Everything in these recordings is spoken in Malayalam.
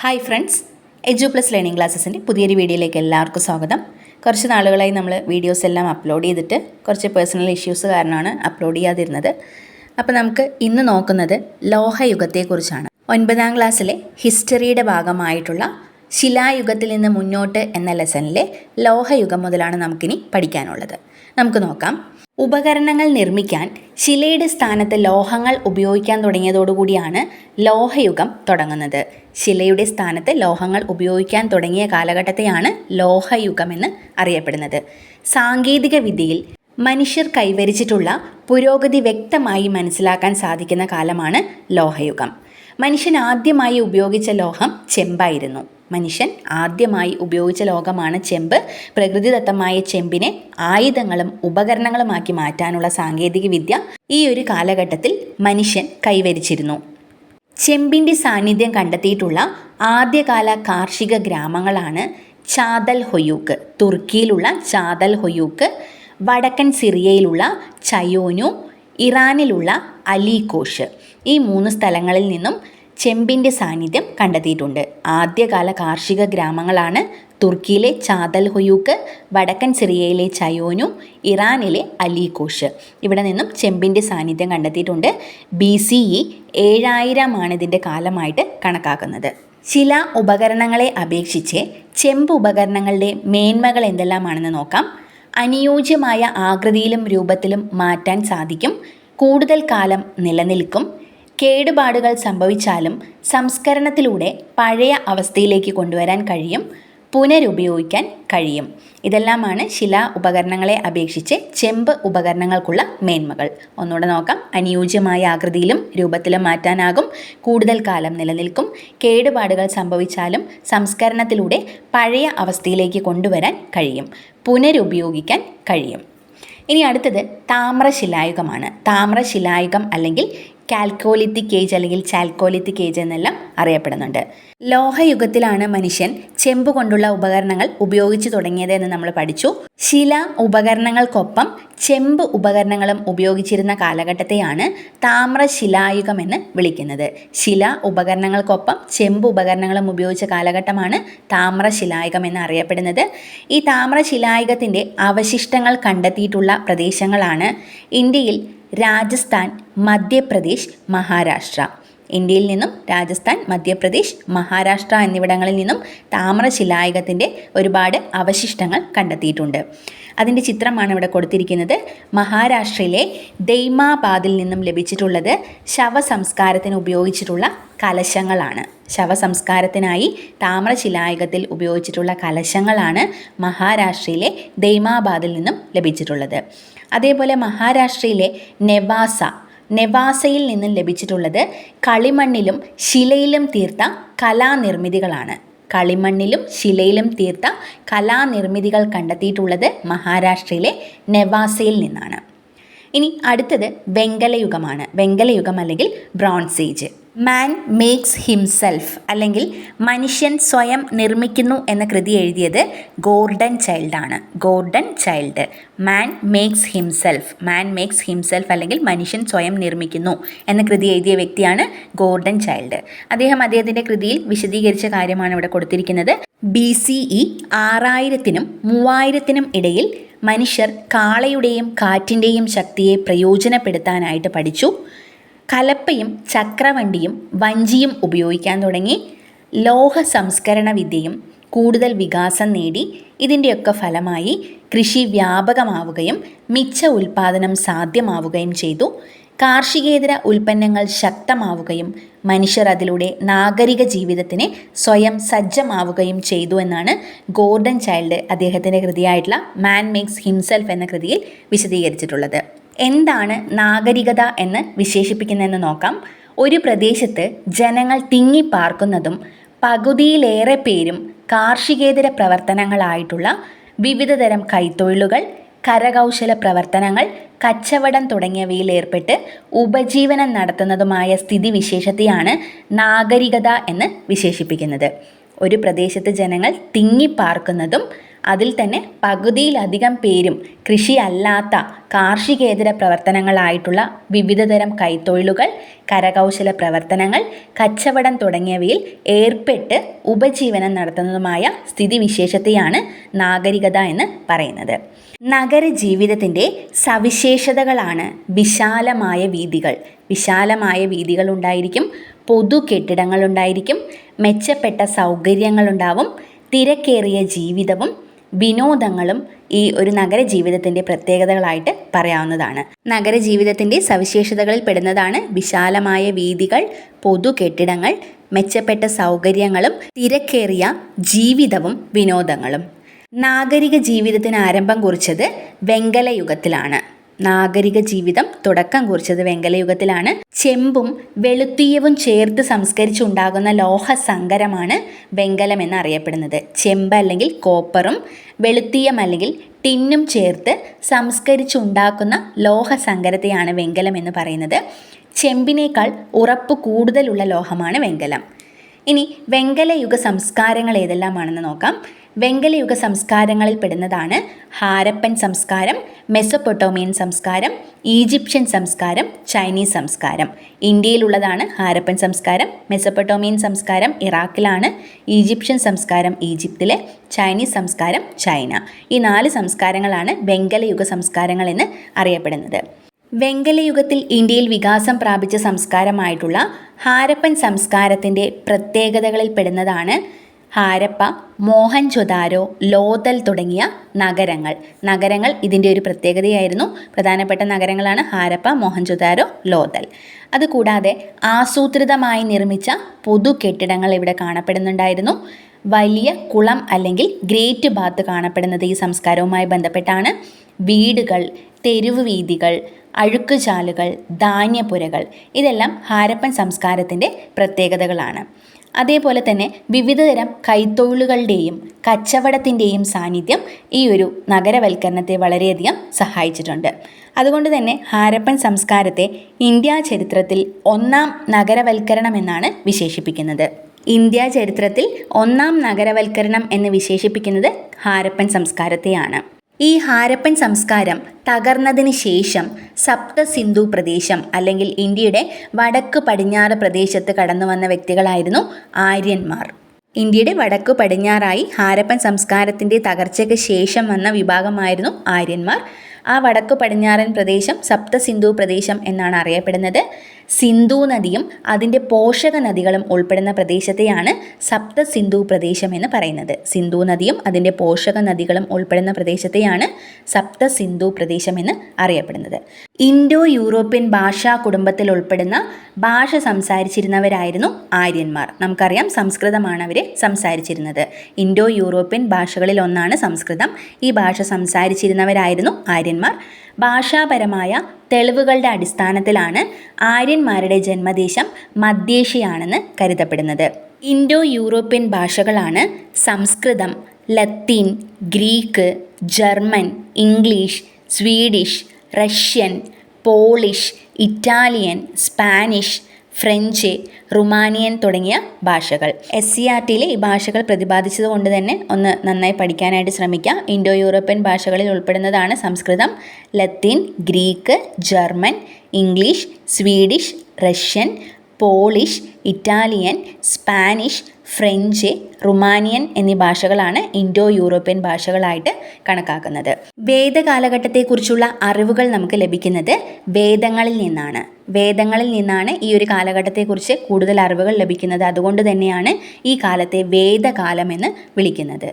Hi friends Edu Plus Learning ക്ലാസ്സസിന്റെ പുതിയൊരു വീഡിയോയിലേക്ക് എല്ലാവർക്കും സ്വാഗതം. കുറച്ച് നാളുകളായി നമ്മൾ വീഡിയോസ് എല്ലാം അപ്ലോഡ് ചെയ്തിട്ട് കുറച്ച് പേഴ്സണൽ ഇഷ്യൂസ് കാരണമാണ് അപ്ലോഡ് ചെയ്യാതിരുന്നത്. അപ്പോൾ നമുക്ക് ഇന്ന് നോക്കുന്നത് ലോഹയുഗത്തെക്കുറിച്ചാണ്. ഒൻപതാം ക്ലാസ്സിലെ ഹിസ്റ്ററിയുടെ ഭാഗമായിട്ടുള്ള ശിലായുഗത്തിൽ നിന്ന് മുന്നോട്ട് എന്ന ലെസണിലെ ലോഹയുഗം മുതലാണ് നമുക്കിനി പഠിക്കാനുള്ളത്. നമുക്ക് നോക്കാം. ഉപകരണങ്ങൾ നിർമ്മിക്കാൻ ശിലയുടെ സ്ഥാനത്ത് ലോഹങ്ങൾ ഉപയോഗിക്കാൻ തുടങ്ങിയതോടുകൂടിയാണ് ലോഹയുഗം തുടങ്ങുന്നത്. ശിലയുടെ സ്ഥാനത്ത് ലോഹങ്ങൾ ഉപയോഗിക്കാൻ തുടങ്ങിയ കാലഘട്ടത്തെയാണ് ലോഹയുഗം എന്ന് അറിയപ്പെടുന്നത്. സാങ്കേതിക വിദ്യയിൽ മനുഷ്യർ കൈവരിച്ചിട്ടുള്ള പുരോഗതി വ്യക്തമായി മനസ്സിലാക്കാൻ സാധിക്കുന്ന കാലമാണ് ലോഹയുഗം. മനുഷ്യൻ ആദ്യമായി ഉപയോഗിച്ച ലോഹം ചെമ്പായിരുന്നു. മനുഷ്യൻ ആദ്യമായി ഉപയോഗിച്ച ലോകമാണ് ചെമ്പ്. പ്രകൃതിദത്തമായ ചെമ്പിനെ ആയുധങ്ങളും ഉപകരണങ്ങളുമാക്കി മാറ്റാനുള്ള സാങ്കേതിക വിദ്യ ഈ ഒരു കാലഘട്ടത്തിൽ മനുഷ്യൻ കൈവരിച്ചിരുന്നു. ചെമ്പിന്റെ സാന്നിധ്യം കണ്ടെത്തിയിട്ടുള്ള ആദ്യകാല കാർഷിക ഗ്രാമങ്ങളാണ് ചാതൽ ഹൊയൂക്ക് തുർക്കിയിലുള്ള ചാതൽ ഹൊയൂക്ക് വടക്കൻ സിറിയയിലുള്ള ചയോനു ഇറാനിലുള്ള അലി കോഷ് ഈ മൂന്ന് സ്ഥലങ്ങളിൽ നിന്നും ചെമ്പിന്റെ സാന്നിധ്യം കണ്ടെത്തിയിട്ടുണ്ട്. ആദ്യകാല കാർഷിക ഗ്രാമങ്ങളാണ് തുർക്കിയിലെ ചാതൽ ഹൊയൂക്ക് വടക്കൻ സിറിയയിലെ ചയോനു ഇറാനിലെ അലികോഷ്. ഇവിടെ നിന്നും ചെമ്പിന്റെ സാന്നിധ്യം കണ്ടെത്തിയിട്ടുണ്ട്. ബി സി ഇ ഏഴായിരമാണ് ഇതിന്റെ കാലമായിട്ട് കണക്കാക്കുന്നത്. ചില ഉപകരണങ്ങളെ അപേക്ഷിച്ച് ചെമ്പ് ഉപകരണങ്ങളുടെ മേന്മകൾ എന്തെല്ലാമാണെന്ന് നോക്കാം. അനുയോജ്യമായ ആകൃതിയിലും രൂപത്തിലും മാറ്റാൻ സാധിക്കും. കൂടുതൽ കാലം നിലനിൽക്കും. കേടുപാടുകൾ സംഭവിച്ചാലും സംസ്കരണത്തിലൂടെ പഴയ അവസ്ഥയിലേക്ക് കൊണ്ടുവരാൻ കഴിയും പുനരുപയോഗിക്കാൻ കഴിയും. ഇതെല്ലാമാണ് ശിലാ ഉപകരണങ്ങളെ അപേക്ഷിച്ച് ചെമ്പ് ഉപകരണങ്ങൾക്കുള്ള മേന്മകൾ. ഒന്നുകൂടെ നോക്കാം. അനുയോജ്യമായ ആകൃതിയിലും രൂപത്തിലും മാറ്റാനാകും. കൂടുതൽ കാലം നിലനിൽക്കും. കേടുപാടുകൾ സംഭവിച്ചാലും സംസ്കരണത്തിലൂടെ പഴയ അവസ്ഥയിലേക്ക് കൊണ്ടുവരാൻ കഴിയും. പുനരുപയോഗിക്കാൻ കഴിയും. ഇനി അടുത്തത് താമ്രശിലായുഗമാണ്. താമ്രശിലായുഗം അല്ലെങ്കിൽ കാൽക്കോലിത്തിക് ഏജ് അല്ലെങ്കിൽ ചാൽക്കോലിത്തിക് ഏജ് എന്നെല്ലാം അറിയപ്പെടുന്നുണ്ട്. ലോഹയുഗത്തിലാണ് മനുഷ്യൻ ചെമ്പ് കൊണ്ടുള്ള ഉപകരണങ്ങൾ ഉപയോഗിച്ചു തുടങ്ങിയത് എന്ന് നമ്മൾ പഠിച്ചു. ശില ഉപകരണങ്ങൾക്കൊപ്പം ചെമ്പ് ഉപകരണങ്ങളും ഉപയോഗിച്ചിരുന്ന കാലഘട്ടത്തെയാണ് താമ്രശിലായുഗം എന്ന് വിളിക്കുന്നത്. ശില ഉപകരണങ്ങൾക്കൊപ്പം ചെമ്പ് ഉപകരണങ്ങളും ഉപയോഗിച്ച കാലഘട്ടമാണ് താമ്രശിലായുഗം എന്ന് അറിയപ്പെടുന്നത്. ഈ താമ്രശിലായുഗത്തിന്റെ അവശിഷ്ടങ്ങൾ കണ്ടെത്തിയിട്ടുള്ള പ്രദേശങ്ങളാണ് ഇന്ത്യയിൽ രാജസ്ഥാൻ മധ്യപ്രദേശ് മഹാരാഷ്ട്ര. ഇന്ത്യയിൽ നിന്നും രാജസ്ഥാൻ മധ്യപ്രദേശ് മഹാരാഷ്ട്ര എന്നിവിടങ്ങളിൽ നിന്നും താമ്രശിലായുഗത്തിന്റെ ഒരുപാട് അവശിഷ്ടങ്ങൾ കണ്ടെത്തിയിട്ടുണ്ട്. അതിന്റെ ചിത്രമാണ് ഇവിടെ കൊടുത്തിരിക്കുന്നത്. മഹാരാഷ്ട്രയിലെ ദൈമാബാദിൽ നിന്നും ലഭിച്ചിട്ടുള്ളത് ശവസംസ്കാരത്തിന് ഉപയോഗിച്ചിട്ടുള്ള കലശങ്ങളാണ്. ശവസംസ്കാരത്തിനായി താമ്രശിലായുഗത്തിൽ ഉപയോഗിച്ചിട്ടുള്ള കലശങ്ങളാണ് മഹാരാഷ്ട്രയിലെ ദൈമാബാദിൽ നിന്നും ലഭിച്ചിട്ടുള്ളത്. അതേപോലെ മഹാരാഷ്ട്രയിലെ നെവാസ നെവാസയിൽ നിന്നും ലഭിച്ചിട്ടുള്ളത് കളിമണ്ണിലും ശിലയിലും തീർത്ത കലാനിർമ്മിതികളാണ്. കളിമണ്ണിലും ശിലയിലും തീർത്ത കലാനിർമ്മിതികൾ കണ്ടെത്തിയിട്ടുള്ളത് മഹാരാഷ്ട്രയിലെ നെവാസയിൽ നിന്നാണ്. ഇനി അടുത്തത് വെങ്കലയുഗമാണ്. വെങ്കലയുഗം അല്ലെങ്കിൽ bronze age man makes himself അല്ലെങ്കിൽ മനുഷ്യൻ സ്വയം നിർമ്മിക്കുന്നു എന്ന കൃതി എഴുതിയത് Gordon ചൈൽഡാണ് Gordon Childe. Man makes himself man makes himself അല്ലെങ്കിൽ മനുഷ്യൻ സ്വയം നിർമ്മിക്കുന്നു എന്ന കൃതി എഴുതിയ വ്യക്തിയാണ് ഗോർഡൻ ചൈൽഡ്. അദ്ദേഹം അദ്ദേഹത്തിന്റെ കൃതിയിൽ വിശദീകരിച്ച കാര്യമാണ് ഇവിടെ കൊടുത്തിരിക്കുന്നത്. ബി സി ഇ ആറായിരത്തിനും മൂവായിരത്തിനും ഇടയിൽ മനുഷ്യർ കാളയുടെയും കാറ്റിന്റെയും ശക്തിയെ പ്രയോജനപ്പെടുത്താനായിട്ട് പഠിച്ചു. കലപ്പയും ചക്രവണ്ടിയും വഞ്ചിയും ഉപയോഗിക്കാൻ തുടങ്ങി ലോഹ സംസ്കരണ വിദ്യയും കൂടുതൽ വികാസം നേടി ഇതിന്റെയൊക്കെ ഫലമായി കൃഷി വ്യാപകമാവുകയും മിച്ച ഉൽപാദനം സാധ്യമാവുകയും ചെയ്തു. കാർഷികേതര ഉൽപ്പന്നങ്ങൾ ശക്തമാവുകയും മനുഷ്യർ അതിലൂടെ നാഗരിക ജീവിതത്തിന് സ്വയം സജ്ജമാവുകയും ചെയ്തു എന്നാണ് ഗോർഡൻ ചൈൽഡ് അദ്ദേഹത്തിന്റെ കൃതിയായിട്ടുള്ള മാൻ മേക്സ് ഹിംസെൽഫ് എന്ന കൃതിയിൽ വിശദീകരിച്ചിട്ടുള്ളത്. എന്താണ് നാഗരികത എന്ന് വിശേഷിപ്പിക്കുന്നതെന്ന് നോക്കാം. ഒരു പ്രദേശത്ത് ജനങ്ങൾ തിങ്ങിപ്പാർക്കുന്നതും പകുതിയിലേറെ പേരും കാർഷികേതര പ്രവർത്തനങ്ങളായിട്ടുള്ള വിവിധതരം കൈത്തൊഴിലുകൾ കരകൗശല പ്രവർത്തനങ്ങൾ കച്ചവടം തുടങ്ങിയവയിൽ ഏർപ്പെട്ട് ഉപജീവനം നടത്തുന്നതുമായ സ്ഥിതിവിശേഷത്തെയാണ് നാഗരികത എന്ന് വിശേഷിപ്പിക്കുന്നത്. ഒരു പ്രദേശത്ത് ജനങ്ങൾ തിങ്ങിപ്പാർക്കുന്നതും അതിൽ തന്നെ പകുതിയിലധികം പേരും കൃഷിയല്ലാത്ത കാർഷികേതര പ്രവർത്തനങ്ങളായിട്ടുള്ള വിവിധതരം കൈത്തൊഴിലുകൾ കരകൗശല പ്രവർത്തനങ്ങൾ കച്ചവടം തുടങ്ങിയവയിൽ ഏർപ്പെട്ട് ഉപജീവനം നടത്തുന്നതുമായ സ്ഥിതിവിശേഷത്തെയാണ് നാഗരികത എന്ന് പറയുന്നത്. നഗര ജീവിതത്തിന്റെ സവിശേഷതകളാണ് വിശാലമായ വീതികൾ. വിശാലമായ വീതികൾ ഉണ്ടായിരിക്കും പൊതു കെട്ടിടങ്ങളുണ്ടായിരിക്കും മെച്ചപ്പെട്ട സൗകര്യങ്ങളുണ്ടാവും തിരക്കേറിയ ജീവിതവും വിനോദങ്ങളും ഈ ഒരു നഗര ജീവിതത്തിന്റെ പ്രത്യേകതകളായിട്ട് പറയാവുന്നതാണ്. നഗര ജീവിതത്തിന്റെ സവിശേഷതകളിൽ പെടുന്നതാണ് വിശാലമായ വീതികൾ പൊതു കെട്ടിടങ്ങൾ മെച്ചപ്പെട്ട സൗകര്യങ്ങളും തിരക്കേറിയ ജീവിതവും വിനോദങ്ങളും. നാഗരിക ജീവിതത്തിന് ആരംഭം കുറിച്ചത് വെങ്കലയുഗത്തിലാണ്. നാഗരിക ജീവിതം തുടക്കം കുറിച്ചത് വെങ്കലയുഗത്തിലാണ്. ചെമ്പും വെളുത്തീയവും ചേർത്ത് സംസ്കരിച്ചുണ്ടാകുന്ന ലോഹസങ്കരമാണ് വെങ്കലം എന്നറിയപ്പെടുന്നത്. ചെമ്പ് അല്ലെങ്കിൽ കോപ്പറും വെളുത്തീയം അല്ലെങ്കിൽ ടിന്നും ചേർത്ത് സംസ്കരിച്ചുണ്ടാക്കുന്ന ലോഹസങ്കരത്തെയാണ് വെങ്കലം എന്ന് പറയുന്നത്. ചെമ്പിനേക്കാൾ ഉറപ്പ് കൂടുതലുള്ള ലോഹമാണ് വെങ്കലം. ഇനി വെങ്കലയുഗ സംസ്കാരങ്ങൾ ഏതെല്ലാമാണെന്ന് നോക്കാം. വെങ്കലയുഗ സംസ്കാരങ്ങളിൽ പെടുന്നതാണ് ഹാരപ്പൻ സംസ്കാരം മെസ്സപ്പൊട്ടോമിയൻ സംസ്കാരം ഈജിപ്ഷ്യൻ സംസ്കാരം ചൈനീസ് സംസ്കാരം. ഇന്ത്യയിലുള്ളതാണ് ഹാരപ്പൻ സംസ്കാരം മെസ്സപ്പൊട്ടോമിയൻ സംസ്കാരം ഇറാഖിലാണ് ഈജിപ്ഷ്യൻ സംസ്കാരം ഈജിപ്തിലെ ചൈനീസ് സംസ്കാരം ചൈന. ഈ നാല് സംസ്കാരങ്ങളാണ് വെങ്കലയുഗ സംസ്കാരങ്ങൾ എന്ന് അറിയപ്പെടുന്നത്. വെങ്കലയുഗത്തിൽ ഇന്ത്യയിൽ വികാസം പ്രാപിച്ച സംസ്കാരമായിട്ടുള്ള ഹാരപ്പൻ സംസ്കാരത്തിന്റെ പ്രത്യേകതകളിൽ പെടുന്നതാണ് ഹാരപ്പ മോഹൻജൊദാരോ ലോതൽ തുടങ്ങിയ നഗരങ്ങൾ. നഗരങ്ങൾ ഇതിന്റെ ഒരു പ്രത്യേകതയായിരുന്നു. പ്രധാനപ്പെട്ട നഗരങ്ങളാണ് ഹാരപ്പ മോഹൻജൊദാരോ ലോതൽ. അതുകൂടാതെ ആസൂത്രിതമായി നിർമ്മിച്ച പൊതു കെട്ടിടങ്ങൾ ഇവിടെ കാണപ്പെടുന്നുണ്ടായിരുന്നു. വലിയ കുളം അല്ലെങ്കിൽ ഗ്രേറ്റ് ബാത്ത് കാണപ്പെടുന്നത് ഈ സംസ്കാരവുമായി ബന്ധപ്പെട്ടാണ്. വീടുകൾ തെരുവ് വീതികൾ അഴുക്കുചാലുകൾ ധാന്യപ്പുരകൾ ഇതെല്ലാം ഹാരപ്പൻ സംസ്കാരത്തിന്റെ പ്രത്യേകതകളാണ്. അതേപോലെ തന്നെ വിവിധതരം കൈത്തൊഴിലുകളുടെയും കച്ചവടത്തിന്റെയും സാന്നിധ്യം ഈ ഒരു നഗരവൽക്കരണത്തെ വളരെയധികം സഹായിച്ചിട്ടുണ്ട്. അതുകൊണ്ട് തന്നെ ഹാരപ്പൻ സംസ്കാരത്തെ ഇന്ത്യ ചരിത്രത്തിൽ ഒന്നാം നഗരവൽക്കരണം എന്നാണ് വിശേഷിപ്പിക്കുന്നത്. ഇന്ത്യ ചരിത്രത്തിൽ ഒന്നാം നഗരവൽക്കരണം എന്ന് വിശേഷിപ്പിക്കുന്നത് ഹാരപ്പൻ സംസ്കാരത്തെയാണ്. ഈ ഹാരപ്പൻ സംസ്കാരം തകർന്നതിന് ശേഷം സപ്ത സിന്ധു പ്രദേശം അല്ലെങ്കിൽ ഇന്ത്യയുടെ വടക്ക് പടിഞ്ഞാറ് പ്രദേശത്ത് കടന്നു വന്ന വ്യക്തികളായിരുന്നു ആര്യന്മാർ. ഇന്ത്യയുടെ വടക്കു പടിഞ്ഞാറായി ഹാരപ്പൻ സംസ്കാരത്തിന്റെ തകർച്ചയ്ക്ക് ശേഷം വന്ന വിഭാഗമായിരുന്നു ആര്യന്മാർ. ആ വടക്കു പടിഞ്ഞാറൻ പ്രദേശം സപ്ത സിന്ധു പ്രദേശം എന്നാണ് അറിയപ്പെടുന്നത്. സിന്ധു നദിയും അതിന്റെ പോഷക നദികളും ഉൾപ്പെടുന്ന പ്രദേശത്തെയാണ് സപ്ത സിന്ധു പ്രദേശം എന്ന് പറയുന്നത്. സിന്ധു നദിയും അതിന്റെ പോഷക നദികളും ഉൾപ്പെടുന്ന പ്രദേശത്തെയാണ് സപ്ത സിന്ധു പ്രദേശം എന്ന് അറിയപ്പെടുന്നത്. ഇൻഡോ യൂറോപ്യൻ ഭാഷാ കുടുംബത്തിൽ ഉൾപ്പെടുന്ന ഭാഷ സംസാരിച്ചിരുന്നവരായിരുന്നു ആര്യന്മാർ. നമുക്കറിയാം സംസ്കൃതമാണ് അവർ സംസാരിച്ചിരുന്നത്. ഇൻഡോ യൂറോപ്യൻ ഭാഷകളിൽ ഒന്നാണ് സംസ്കൃതം. ഈ ഭാഷ സംസാരിച്ചിരുന്നവരായിരുന്നു ആര്യന്മാർ. ഭാഷാപരമായ തെളിവുകളുടെ അടിസ്ഥാനത്തിലാണ് ആര്യന്മാരുടെ ജന്മദേശം മധ്യേഷ്യയാണെന്ന് കരുതപ്പെടുന്നത്. ഇൻഡോ യൂറോപ്യൻ ഭാഷകളാണ് സംസ്കൃതം Latin Greek German English Swedish Russian Polish Italian Spanish French Rumanian തുടങ്ങിയ ഭാഷകൾ. എസ് സി ആർ ടിയിൽ ഈ ഭാഷകൾ പ്രതിപാദിച്ചത് കൊണ്ട് തന്നെ ഒന്ന് നന്നായി പഠിക്കാനായിട്ട് ശ്രമിക്കാം. ഇൻഡോ യൂറോപ്യൻ ഭാഷകളിൽ ഉൾപ്പെടുന്നതാണ് സംസ്കൃതം. Latin Greek German English Swedish Russian Polish Italian Spanish French Rumanian എന്നീ ഭാഷകളാണ് ഇൻഡോ യൂറോപ്യൻ ഭാഷകളായിട്ട് കണക്കാക്കുന്നത്. വേദകാലഘട്ടത്തെക്കുറിച്ചുള്ള അറിവുകൾ നമുക്ക് ലഭിക്കുന്നത് വേദങ്ങളിൽ നിന്നാണ്. വേദങ്ങളിൽ നിന്നാണ് ഈ ഒരു കാലഘട്ടത്തെക്കുറിച്ച് കൂടുതൽ അറിവുകൾ ലഭിക്കുന്നത്. അതുകൊണ്ട് തന്നെയാണ് ഈ കാലത്തെ വേദകാലം എന്ന് വിളിക്കുന്നത്.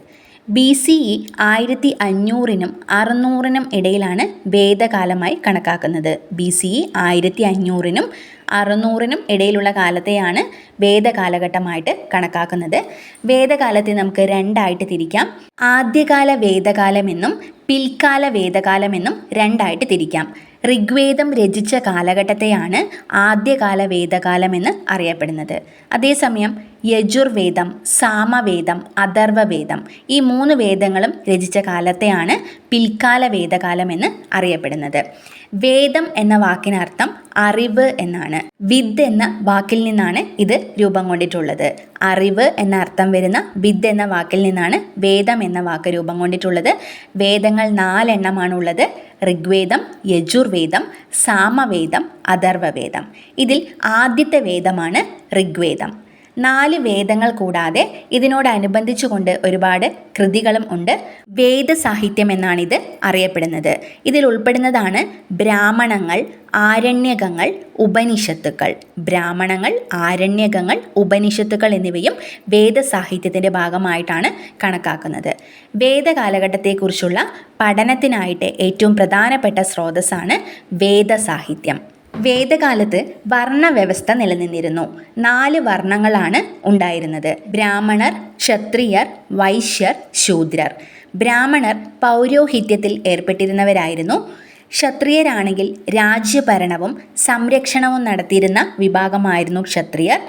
ബി സി ഇ ആയിരത്തി അഞ്ഞൂറിനും അറുന്നൂറിനും ഇടയിലാണ് വേദകാലമായി കണക്കാക്കുന്നത്. ബി സി ഇ ആയിരത്തി അഞ്ഞൂറിനും അറുന്നൂറിനും ഇടയിലുള്ള കാലത്തെയാണ് വേദകാലഘട്ടമായിട്ട് കണക്കാക്കുന്നത്. വേദകാലത്തെ നമുക്ക് രണ്ടായിട്ട് തിരിക്കാം. ആദ്യകാല വേദകാലമെന്നും പിൽക്കാല വേദകാലമെന്നും രണ്ടായിട്ട് തിരിക്കാം. ഋഗ്വേദം രചിച്ച കാലഘട്ടത്തെയാണ് ആദ്യകാല വേദകാലമെന്ന് അറിയപ്പെടുന്നത്. അതേസമയം യജുർവേദം സാമവേദം അഥർവവേദം ഈ മൂന്ന് വേദങ്ങളും രചിച്ച കാലത്തെയാണ് പിൽക്കാല വേദകാലം എന്ന് അറിയപ്പെടുന്നത്. വേദം എന്ന വാക്കിനർത്ഥം അറിവ് എന്നാണ്. വിദ് എന്ന വാക്കിൽ നിന്നാണ് ഇത് രൂപം കൊണ്ടിട്ടുള്ളത്. അറിവ് എന്ന അർത്ഥം വരുന്ന വിദ് എന്ന വാക്കിൽ നിന്നാണ് വേദം എന്ന വാക്ക് രൂപം കൊണ്ടിട്ടുള്ളത്. വേദങ്ങൾ നാലെണ്ണമാണുള്ളത്. ഋഗ്വേദം യജുർവേദം സാമവേദം അഥർവവേദം. ഇതിൽ ആദ്യത്തെ വേദമാണ് ഋഗ്വേദം. നാല് വേദങ്ങൾ കൂടാതെ ഇതിനോടനുബന്ധിച്ചുകൊണ്ട് ഒരുപാട് കൃതികളും ഉണ്ട്. വേദസാഹിത്യം എന്നാണിത് അറിയപ്പെടുന്നത്. ഇതിൽ ഉൾപ്പെടുന്നതാണ് ബ്രാഹ്മണങ്ങൾ ആരണ്യകങ്ങൾ ഉപനിഷത്തുക്കൾ. ബ്രാഹ്മണങ്ങൾ ആരണ്യകങ്ങൾ ഉപനിഷത്തുക്കൾ എന്നിവയും വേദസാഹിത്യത്തിന്റെ ഭാഗമായിട്ടാണ് കണക്കാക്കുന്നത്. വേദകാലഘട്ടത്തെക്കുറിച്ചുള്ള പഠനത്തിനായിട്ട് ഏറ്റവും പ്രധാനപ്പെട്ട സ്രോതസ്സാണ് വേദസാഹിത്യം. വേദകാലത്ത് വർണവ്യവസ്ഥ നിലനിന്നിരുന്നു. നാല് വർണങ്ങളാണ് ഉണ്ടായിരുന്നത്. ബ്രാഹ്മണർ ക്ഷത്രിയർ വൈശ്യർ ശൂദ്രർ. ബ്രാഹ്മണർ പൗരോഹിത്യത്തിൽ ഏർപ്പെട്ടിരുന്നവരായിരുന്നു. ക്ഷത്രിയരാണെങ്കിൽ രാജ്യഭരണവും സംരക്ഷണവും നടത്തിയിരുന്ന വിഭാഗമായിരുന്നു ക്ഷത്രിയർ.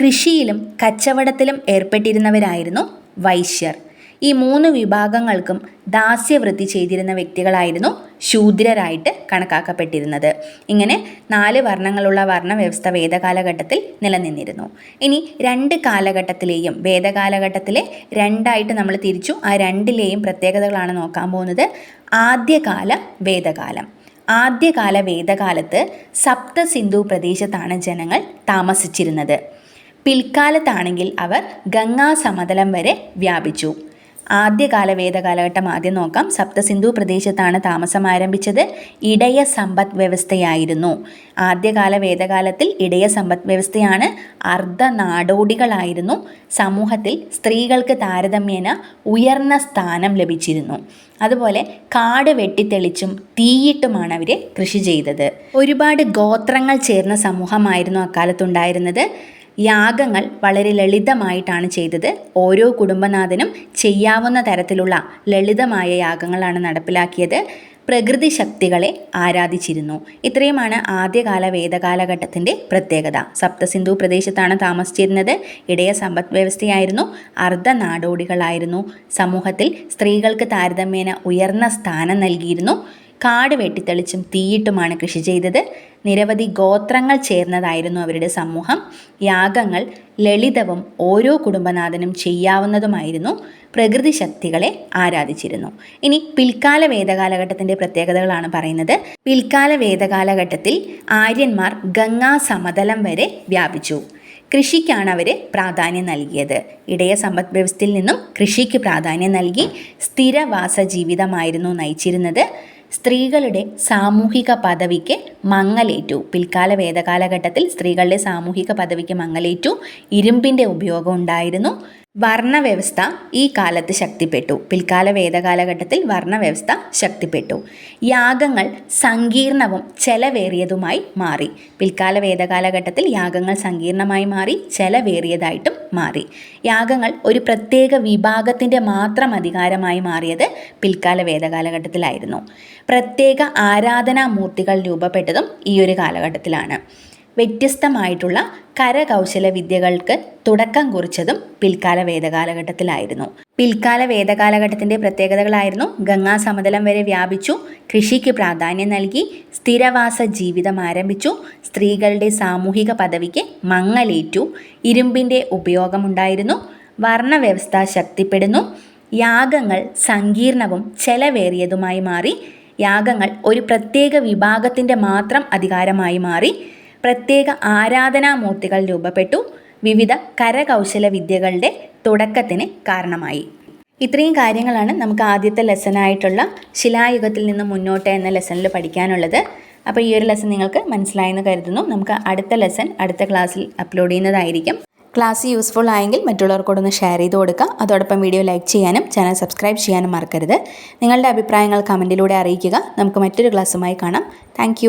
കൃഷിയിലും കച്ചവടത്തിലും ഏർപ്പെട്ടിരുന്നവരായിരുന്നു വൈശ്യർ. ഈ മൂന്ന് വിഭാഗങ്ങൾക്കും ദാസ്യവൃത്തി ചെയ്തിരുന്ന വ്യക്തികളായിരുന്നു ശൂദ്രരായിട്ട് കണക്കാക്കപ്പെട്ടിരുന്നത്. ഇങ്ങനെ നാല് വർണങ്ങളുള്ള വർണവ്യവസ്ഥ വേദകാലഘട്ടത്തിൽ നിലനിന്നിരുന്നു. ഇനി രണ്ട് കാലഘട്ടത്തിലെയും വേദകാലഘട്ടത്തിലെ രണ്ടായിട്ട് നമ്മൾ തിരിച്ചു ആ രണ്ടിലെയും പ്രത്യേകതകളാണ് നോക്കാൻ പോകുന്നത്. ആദ്യകാല വേദകാലം. ആദ്യകാല വേദകാലത്ത് സപ്ത സിന്ധു പ്രദേശത്താണ് ജനങ്ങൾ താമസിച്ചിരുന്നത്. പിൽക്കാലത്താണെങ്കിൽ അവർ ഗംഗാ സമതലം വരെ വ്യാപിച്ചു. ആദ്യകാല വേദകാലഘട്ടം ആദ്യം നോക്കാം. സപ്തസിന്ധു പ്രദേശത്താണ് താമസം ആരംഭിച്ചത്. ഇടയ സമ്പദ് വ്യവസ്ഥയായിരുന്നു. ആദ്യകാല വേദകാലത്തിൽ ഇടയ സമ്പദ് വ്യവസ്ഥയാണ് അർദ്ധ നാടോടികളായിരുന്നു. സമൂഹത്തിൽ സ്ത്രീകൾക്ക് താരതമ്യേന ഉയർന്ന സ്ഥാനം ലഭിച്ചിരുന്നു. അതുപോലെ കാട് വെട്ടിത്തെളിച്ചും തീയിട്ടുമാണ് അവർ കൃഷി ചെയ്തത്. ഒരുപാട് ഗോത്രങ്ങൾ ചേർന്ന സമൂഹമായിരുന്നു അക്കാലത്തുണ്ടായിരുന്നത്. യാഗങ്ങൾ വളരെ ലളിതമായിട്ടാണ് ചെയ്തത്. ഓരോ കുടുംബനാഥനും ചെയ്യാവുന്ന തരത്തിലുള്ള ലളിതമായ യാഗങ്ങളാണ് നടപ്പിലാക്കിയത്. പ്രകൃതി ശക്തികളെ ആരാധിച്ചിരുന്നു. ഇത്രയുമാണ് ആദ്യകാല വേദകാലഘട്ടത്തിന്റെ പ്രത്യേകത. സപ്തസിന്ധു പ്രദേശത്താണ് താമസിച്ചിരുന്നത്. ഇടയ സമ്പദ് വ്യവസ്ഥയായിരുന്നു. അർദ്ധ നാടോടികളായിരുന്നു. സമൂഹത്തിൽ സ്ത്രീകൾക്ക് താരതമ്യേന ഉയർന്ന സ്ഥാനം നൽകിയിരുന്നു. കാട് വെട്ടിത്തെളിച്ചും തീയിട്ടുമാണ് കൃഷി ചെയ്തത്. നിരവധി ഗോത്രങ്ങൾ ചേർന്നതായിരുന്നു അവരുടെ സമൂഹം. യാഗങ്ങൾ ലളിതവും ഓരോ കുടുംബനാഥനും ചെയ്യാവുന്നതുമായിരുന്നു. പ്രകൃതി ശക്തികളെ ആരാധിച്ചിരുന്നു. ഇനി പിൽക്കാല വേദകാലഘട്ടത്തിന്റെ പ്രത്യേകതകളാണ് പറയുന്നത്. പിൽക്കാല വേദകാലഘട്ടത്തിൽ ആര്യന്മാർ ഗംഗാ സമതലം വരെ വ്യാപിച്ചു. കൃഷിക്കാണ് അവർ പ്രാധാന്യം നൽകിയത്. ഇടയ സമ്പദ് വ്യവസ്ഥയിൽ നിന്നും കൃഷിക്ക് പ്രാധാന്യം നൽകി സ്ഥിരവാസ ജീവിതമായിരുന്നു നയിച്ചിരുന്നത്. സ്ത്രീകളുടെ സാമൂഹിക പദവിക്ക് മങ്ങലേറ്റു. പിൽക്കാല വേദകാലഘട്ടത്തിൽ സ്ത്രീകളുടെ സാമൂഹിക പദവിക്ക് മങ്ങലേറ്റു. ഇരുമ്പിന്റെ ഉപയോഗം ഉണ്ടായിരുന്നു. വർണവ്യവസ്ഥ ഈ കാലത്ത് ശക്തിപ്പെട്ടു. പിൽക്കാല വേദകാലഘട്ടത്തിൽ വർണവ്യവസ്ഥ ശക്തിപ്പെട്ടു. യാഗങ്ങൾ സങ്കീർണവും ചെലവേറിയതുമായി മാറി. പിൽക്കാല വേദകാലഘട്ടത്തിൽ യാഗങ്ങൾ സങ്കീർണമായി മാറി ചെലവേറിയതായിട്ടും മാറി. യാഗങ്ങൾ ഒരു പ്രത്യേക വിഭാഗത്തിന്റെ മാത്രം അധികാരമായി മാറിയത് പിൽക്കാല വേദകാലഘട്ടത്തിലായിരുന്നു. പ്രത്യേക ആരാധനാമൂർത്തികൾ രൂപപ്പെട്ടതും ഈ ഒരു കാലഘട്ടത്തിലാണ്. വ്യത്യസ്തമായിട്ടുള്ള കരകൗശല വിദ്യകൾക്ക് തുടക്കം കുറിച്ചതും പിൽക്കാല വേദകാലഘട്ടത്തിലായിരുന്നു. പിൽക്കാല വേദകാലഘട്ടത്തിന്റെ പ്രത്യേകതകളായിരുന്നു ഗംഗാ സമതലം വരെ വ്യാപിച്ചു കൃഷിക്ക് പ്രാധാന്യം നൽകി സ്ഥിരവാസ ജീവിതം ആരംഭിച്ചു സ്ത്രീകളുടെ സാമൂഹിക പദവിക്ക് മങ്ങലേറ്റു ഇരുമ്പിന്റെ ഉപയോഗമുണ്ടായിരുന്നു വർണവ്യവസ്ഥ ശക്തിപ്പെടുന്നു യാഗങ്ങൾ സങ്കീർണവും ചെലവേറിയതുമായി മാറി യാഗങ്ങൾ ഒരു പ്രത്യേക വിഭാഗത്തിന്റെ മാത്രം അധികാരമായി മാറി പ്രത്യേക ആരാധനാമൂർത്തികൾ രൂപപ്പെട്ടു. വിവിധ കരകൗശല വിദ്യകളുടെ തുടക്കത്തിന് കാരണമായി. ഇത്രയും കാര്യങ്ങളാണ് നമുക്ക് ആദ്യത്തെ ലെസനായിട്ടുള്ള ശിലായുഗത്തിൽ നിന്ന് മുന്നോട്ട് എന്ന ലെസണിൽ പഠിക്കാനുള്ളത്. അപ്പോൾ ഈ ഒരു ലെസൺ നിങ്ങൾക്ക് മനസ്സിലായെന്ന് കരുതുന്നു. നമുക്ക് അടുത്ത ലെസൺ അടുത്ത ക്ലാസ്സിൽ അപ്ലോഡ് ചെയ്യുന്നതായിരിക്കും. ക്ലാസ് യൂസ്ഫുൾ ആയെങ്കിൽ മറ്റുള്ളവർക്കോടൊന്ന് ഷെയർ ചെയ്ത് കൊടുക്കുക അതോടൊപ്പം വീഡിയോ ലൈക്ക് ചെയ്യാനും ചാനൽ സബ്സ്ക്രൈബ് ചെയ്യാനും മറക്കരുത്. നിങ്ങളുടെ അഭിപ്രായങ്ങൾ കമന്റിലൂടെ അറിയിക്കുക. നമുക്ക് മറ്റൊരു ക്ലാസ്സുമായി കാണാം. താങ്ക്